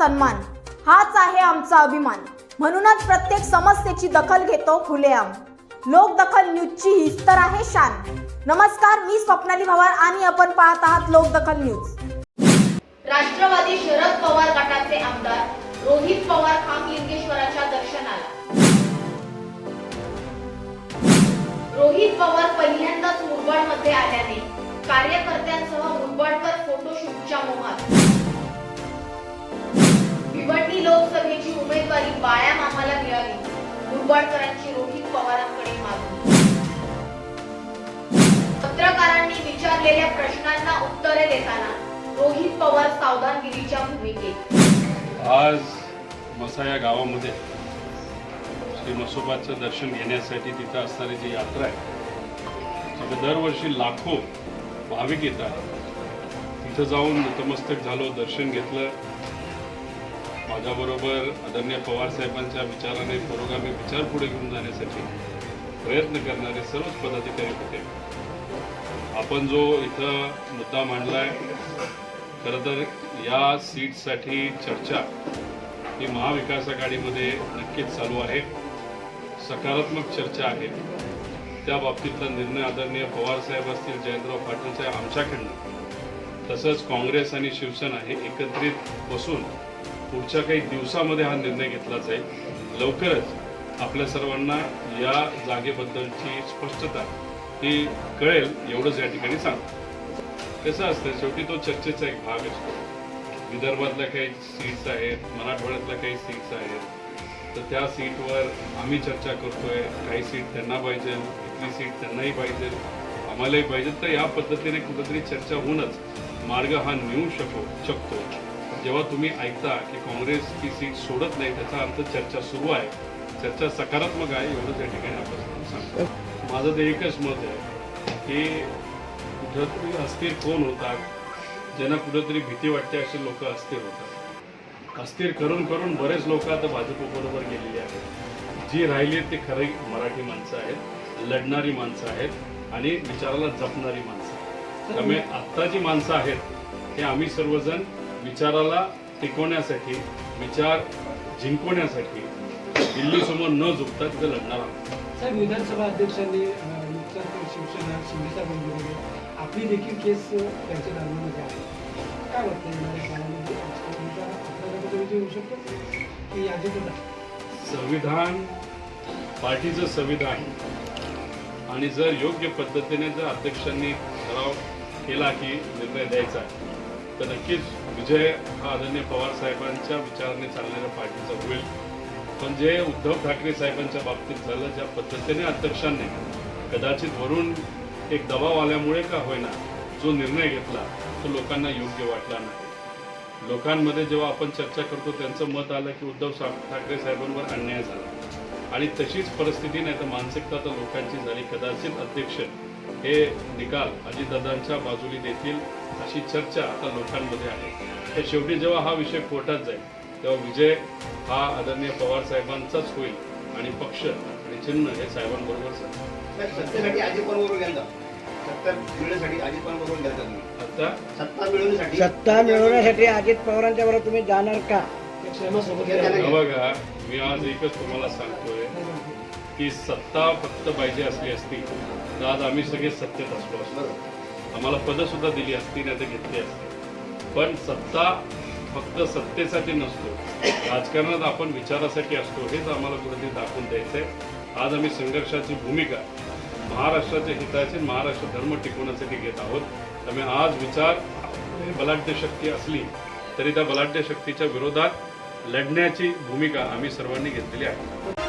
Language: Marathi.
सन्मान. हाच आहे आमचा अभिमान. म्हणूनच प्रत्येक समस्येची दखल घेतो खुलेआम. लोकदखल न्यूजची हीच तर आहे शान. नमस्कार मी स्वप्नाली पवार आणि आपण पाहत आहात लोकदखल न्यूज. राष्ट्रवादी शरद पवार गटाचे आमदार रोहित पवार खामलिंगेश्वराच्या दर्शनाला. रोहित पवार पहिल्यांदाच मुरबाडमध्ये आल्याने कार्यकर्त्यांसह मुरबाडकर फोटोशूटच्या मोहात. निंबाळकरांची रोहित पवारांकडे मागणी. पत्रकारांनी विचारलेल्या प्रश्नांना उत्तरे देताना रोहित पवार सावधानगिरीच्या भूमिकेत. आज मसा या गावामध्ये श्री मसोबाचं दर्शन घेण्यासाठी तिथं असणारी जी यात्रा आहे तिथं दरवर्षी लाखो भाविक येतात. तिथं जाऊन नतमस्तक झालो दर्शन घेतलं. माझ्याबरोबर आदरणीय पवारसाहेबांच्या विचाराने पुरोगामी विचार पुढे घेऊन जाण्यासाठी प्रयत्न करणारे सर्वच पदाधिकारी होते. आपण जो इथं मुद्दा मांडलाय खरं तर या सीटसाठी चर्चा ही महाविकास आघाडीमध्ये नक्कीच चालू आहे. सकारात्मक चर्चा आहे. त्या बाबतीतला निर्णय आदरणीय पवारसाहेब असतील जयंतराव पाटील साहेब आमच्याकडनं तसंच काँग्रेस आणि शिवसेना हे एकत्रित बसून पुढच्या काही दिवसामध्ये हा निर्णय घेतला जाईल. लवकरच आपल्या सर्वांना या जागेबद्दलची स्पष्टता ही कळेल एवढंच या ठिकाणी सांगतो. कसं असतं शेवटी तो चर्चेचा एक भाग असतो. विदर्भातल्या काही सीट्स आहेत मराठवाड्यातल्या काही सीट्स आहेत. तर त्या सीटवर आम्ही चर्चा करतोय. काही सीट त्यांना पाहिजे इथली सीट त्यांनाही पाहिजे आम्हालाही पाहिजे. तर या पद्धतीने कुठंतरी चर्चा होऊनच मार्ग हा नेऊ शकतो शकतो. जेव्हा तुम्ही ऐकता की काँग्रेस ही सीट सोडत नाही त्याचा अर्थ चर्चा सुरू आहे. चर्चा सकारात्मक आहे एवढं त्या ठिकाणी आपण सांगतो माझं ते एकच मत आहे की कुठंतरी अस्थिर कोण होतात? ज्यांना कुठंतरी भीती वाटते असे लोक अस्थिर होतात. अस्थिर करून करून बरेच लोक आता भाजपबरोबर गेलेली आहेत. जी राहिली आहेत ती खरी मराठी माणसं आहेत लढणारी माणसं आहेत आणि विचाराला जपणारी माणसं त्यामुळे आत्ता जी माणसं आहेत हे आम्ही सर्वजण विचाराला टिकवण्यासाठी विचार जिंकवण्यासाठी दिल्लीसमोर न झुकता तिथं लढणार साहेब विधानसभा अध्यक्षांनी शिवसेना शिंदेसाहेबांबरोबर आपली देखील केस त्यांच्या दालनामध्ये आहे. काय वाटतं संविधान पार्टीचं संविधान आणि जर योग्य पद्धतीने जर अध्यक्षांनी ठराव केला की निर्णय द्यायचा आहे, तर नक्कीच विजय हा आदरणीय पवार साहेबांच्या विचाराने चाललेल्या पार्टीचा होईल. पण जे उद्धव ठाकरे साहेबांच्या बाबतीत झालं ज्या पद्धतीने अध्यक्षांनी कदाचित वरून एक दबाव आल्यामुळे का होईना जो निर्णय घेतला तो लोकांना योग्य वाटला नाही. लोकांमध्ये जेव्हा आपण चर्चा करतो त्यांचं मत आलं की उद्धव ठाकरे साहेबांवर अन्याय झाला. आणि तशीच परिस्थिती नाही तर मानसिकता तर लोकांची झाली. कदाचित अध्यक्ष हे निकाल अजितदादांच्या बाजूने देतील अशी चर्चा आता लोकांमध्ये आहे. तर शेवटी जेव्हा हा विषय कोर्टात जाईल तेव्हा विजय हा आदरणीय पवार साहेबांचाच होईल आणि पक्ष आणि चिन्ह हे साहेबांबरोबर जाईल. सत्तेसाठी अजित पवार सत्ता मिळवण्यासाठी अजित पवार बरोबर गेलता तुम्ही. आता? सत्ता मिळवण्यासाठी? सत्ता मिळवण्यासाठी अजित पवारांच्या बरोबर तुम्ही जाणार का? बघा मी आज एकच तुम्हाला सांगतोय. की सत्ता फक्त पाहिजे असली असती तर आज आम्ही सगळे सत्तेत असलो असतो. आम्हाला पदं सुद्धा दिली असती नाही तर घेतली असती. पण सत्ता फक्त सत्तेसाठी नसतो. राजकारणात आपण विचारासाठी असतो हेच आम्हाला कुठेतरी दाखवून द्यायचं आहे आज आम्ही संघर्षाची भूमिका महाराष्ट्राच्या हिताचे महाराष्ट्र धर्म टिकवण्यासाठी घेत आहोत. त्यामुळे आज विचार बलाढ्य शक्ती असली तरी त्या बलाढ्य शक्तीच्या विरोधात लढण्याची भूमिका आम्ही सर्वांनी घेतलेली आहे.